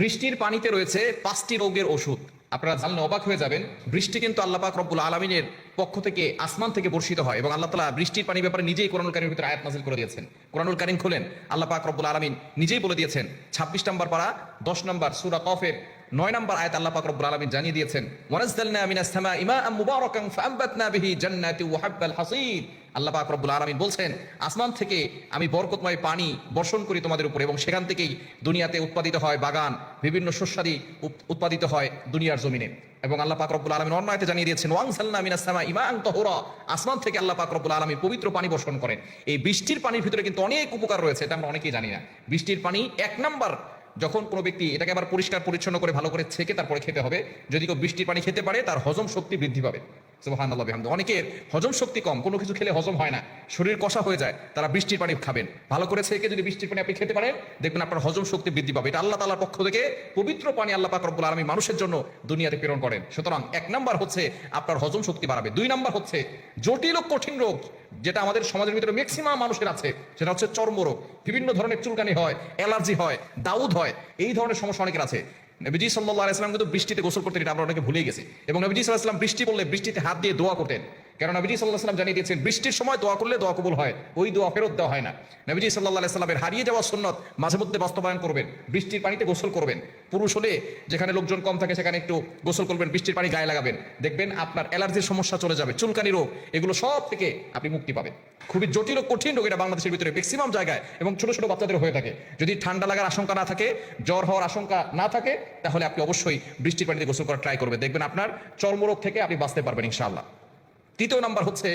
বৃষ্টির পানিতে রয়েছে পাঁচটি রোগের ওষুধ। আপনারা জানলে অবাক হয়ে যাবেন, বৃষ্টি কিন্তু আল্লাহ পাক রব্বুল আলমিনের পক্ষ থেকে আসমান থেকে বর্ষিত হয় এবং আল্লাহ তালা বৃষ্টির পানি ব্যাপারে নিজেই কোরআনুল কারিমের ভিতরে আয়াত নাজিল করে দিয়েছেন। কোরআনুল কারিম খোলেন, আল্লাহ পাক রব্বুল আলমিন নিজেই বলে দিয়েছেন, ছাব্বিশ নম্বর পাড়া দশ নম্বর সুরা কফের নয় নম্বর আয়াত আল্লাহ পাক রব্বুল আলমিন জানিয়ে দিয়েছেন ওয়ানাজদালনা মিনাস সামাই ইমাআম মুবারাকান ফাআমবাতনা বিহি জান্নাতি ওয়া হাব্বাল হাসীদ আল্লাহ পাক রব্বুল আলামিন বলছেন, আসমান থেকে আমি বরকতময় পানি বর্ষণ করি তোমাদের উপরে এবং সেখান থেকেই দুনিয়াতে উৎপাদিত হয় বাগান, বিভিন্ন শস্যাদি উৎ- উৎপাদিত হয় দুনিয়ার জমিনে। এবং আল্লাহ পাক রব্বুল আলমিন অন্য আয়াতে জানিয়ে দিয়েছেন ওয়াংসালনা মিনাস সামা ইমান তহরা। আসমান থেকে আল্লাহ পাক রব্বুল আলমিন পবিত্র পানি বর্ষণ করেন। এই বৃষ্টির পানির ভিতরে কিন্তু অনেক উপকার রয়েছে, এটা আমরা অনেকেই জানি না। বৃষ্টির পানি এক নাম্বার যখন কোনো ব্যক্তি এটাকে আবার পরিষ্কার পরিচ্ছন্ন করে ভালো করে ছেঁকে তারপরে খেতে হবে, যদি কেউ বৃষ্টির পানি খেতে পারে, তার হজম শক্তি বৃদ্ধি পাবে। সুবহানাল্লাহ, বিহামদি। অনেকের হজম শক্তি কম, কোনো কিছু খেলে হজম হয় না, শরীর কষা হয়ে যায়, তারা বৃষ্টির পানি খাবেন। ভালো করে ছেঁকে যদি বৃষ্টির পানি আপনি খেতে পারেন, দেখবেন আপনার হজম শক্তি বৃদ্ধি পাবে। এটা আল্লাহ তাআলার পক্ষ থেকে পবিত্র পানি আল্লাহ পাক রব্বুল আলামিন মানুষের জন্য দুনিয়াতে প্রেরণ করেন। সুতরাং এক নাম্বার হচ্ছে আপনার হজম শক্তি বাড়াবে। দুই নাম্বার হচ্ছে জটিল ও কঠিন রোগ যেটা আমাদের সমাজের ভিতরে ম্যাক্সিমাম মানুষের আছে, সেটা হচ্ছে চর্মরোগ। বিভিন্ন ধরনের চুলকানি হয়, অ্যালার্জি হয়, দাউদ হয়, এই ধরনের সমস্যা অনেকের আছে। নবীজি সাল্লাহ আলাইসালাম কিন্তু বৃষ্টিতে গোসল করতেন, এটা আমরা অনেকে ভুলে গেছি। এবং নবীজি ইসলাম বৃষ্টি বললে বৃষ্টিতে হাত দিয়ে দোয়া করতেন। কারণ নবীজি সাল্লাহ সাল্লাম জানিয়ে দিয়েছেন, বৃষ্টির সময় দোয়া করলে দোয়া কবুল হয়, ওই দোয়া ফেরত দেওয়া হয় না। নবীজি সাল্লাহ আলাইসাল্লামের হারিয়ে যাওয়া সুন্নত মাঝে মধ্যে বাস্তবায়ন করবেন, বৃষ্টির পানিতে গোসল করবেন। পুরুষ হলে যেখানে লোকজন কম থাকে সেখানে একটু গোসল করবেন, বৃষ্টির পানি গায়ে লাগাবেন। দেখবেন আপনার অ্যালার্জির সমস্যা চলে যাবে, চুলকানি রোগ, এগুলো সব থেকে আপনি মুক্তি পাবেন। খুবই জটিল ও কঠিন রোগ এটা বাংলাদেশের ভিতরে ম্যাক্সিমাম জায়গায় এবং ছোট ছোট বাচ্চাদের হয়ে থাকে। যদি ঠান্ডা লাগার আশঙ্কা না থাকে, জ্বর হওয়ার আশঙ্কা না থাকে, তাহলে আপনি অবশ্যই বৃষ্টির পানিতে গোসল করার ট্রাই করবেন। দেখবেন আপনার চর্মরোগ থেকে আপনি বাঁচতে পারবেন ইনশাআল্লাহ। তৃতীয় নাম্বার হচ্ছে,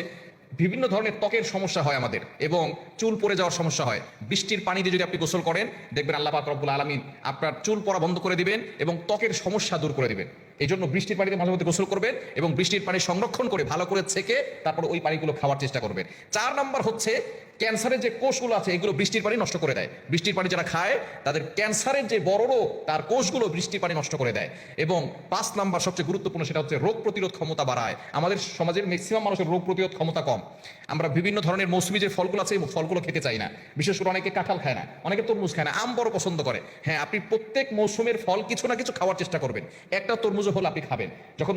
বিভিন্ন ধরনের ত্বকের সমস্যা হয় আমাদের এবং চুল পড়ে যাওয়ার সমস্যা হয়। বৃষ্টির পানি দিয়ে যদি আপনি গোসল করেন, দেখবেন আল্লাহ পাক রব্বুল আলমিন আপনার চুল পড়া বন্ধ করে দিবেন এবং ত্বকের সমস্যা দূর করে দিবেন। এই জন্য বৃষ্টির পানিতে মাঝে মধ্যে গোসল করবেন এবং বৃষ্টির পানি সংরক্ষণ করে ভালো করে ছেঁকে তারপর ওই পানিগুলো খাওয়ার চেষ্টা করবেন। চার নাম্বার হচ্ছে ক্যান্সারের যে কোষগুলো আছে, এগুলো বৃষ্টির পানি নষ্ট করে দেয়। বৃষ্টির পানি যারা খায়, তাদের ক্যান্সারের যে বড় রোগ, তার কোষগুলো বৃষ্টির পানি নষ্ট করে দেয়। এবং পাঁচ নাম্বার সবচেয়ে গুরুত্বপূর্ণ সেটা হচ্ছে রোগ প্রতিরোধ ক্ষমতা বাড়ায়। আমাদের সমাজের ম্যাক্সিমাম মানুষের রোগ প্রতিরোধ ক্ষমতা কম। আমরা বিভিন্ন ধরনের মৌসুমি যে ফলগুলো আছে ফলগুলো খেতে চাই না। বিশেষ করে অনেকে কাঁঠাল খায় না, অনেকে তরমুজ খায় না, আম বড় পছন্দ করে। হ্যাঁ আপনি প্রত্যেক মৌসুমের ফল কিছু না কিছু খাওয়ার চেষ্টা করবেন। একটা তরমুজ হল আপনি খাবেন। যখন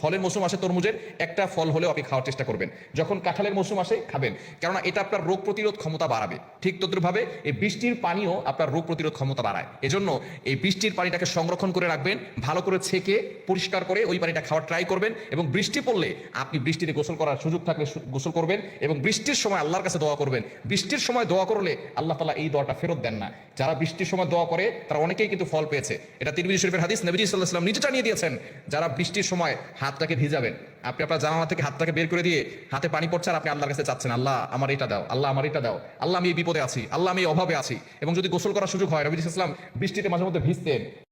ফলের মৌসুম আসে তরমুজের, একটা ফল হলেও আপনি খাওয়ার চেষ্টা করবেন। যখন কাঁঠালের মৌসুম আসে, খাবেন। কেননা এটা আপনার রোগ প্রতিরোধ ক্ষমতা বাড়াবে। ঠিক তদ্রুপভাবে এই বৃষ্টির পানিও আপনার রোগ প্রতিরোধ ক্ষমতা বাড়ায়। এজন্য এই বৃষ্টির পানিটাকে সংরক্ষণ করে রাখবেন, ভালো করে ছেঁকে, পরিষ্কার করে ওই পানিটা খাওয়ার ট্রাই করবেন এবং বৃষ্টি পড়লে আপনি বৃষ্টিতে গোসল করার সুযোগ থাকলে গোসল করবেন এবং বৃষ্টির সময় আল্লাহর কাছে দোয়া করবেন। বৃষ্টির সময় দোয়া করলে আল্লাহ তালা এই দোয়াটা ফেরত দেন না। যারা বৃষ্টির সময় দোয়া করে, তারা অনেকেই কিন্তু ফল পেয়েছে। এটা তিরমিজি শরীফের হাদিস, নবীজি সাল্লাহ সাল্লাম নিজে জানিয়ে দিয়েছেন, যারা বৃষ্টির সময় হাতটাকে ভিজাবেন আপনি আপনার জানালা থেকে হাতটাকে বের করে দিয়ে হাতে পানি পড়ছে আর আপনি আল্লাহর কাছে চাচ্ছেন, আল্লাহ, আমার এটা দাও, আল্লাহ, আমার এটা দাও, আল্লাহ, আমি এই বিপদে আছি, আল্লাহ, আমি এই অভাবে আছি। এবং যদি গোসল করার সুযোগ হয় রবি ইসলাম বৃষ্টিতে মাঝে মধ্যে ভিজতেন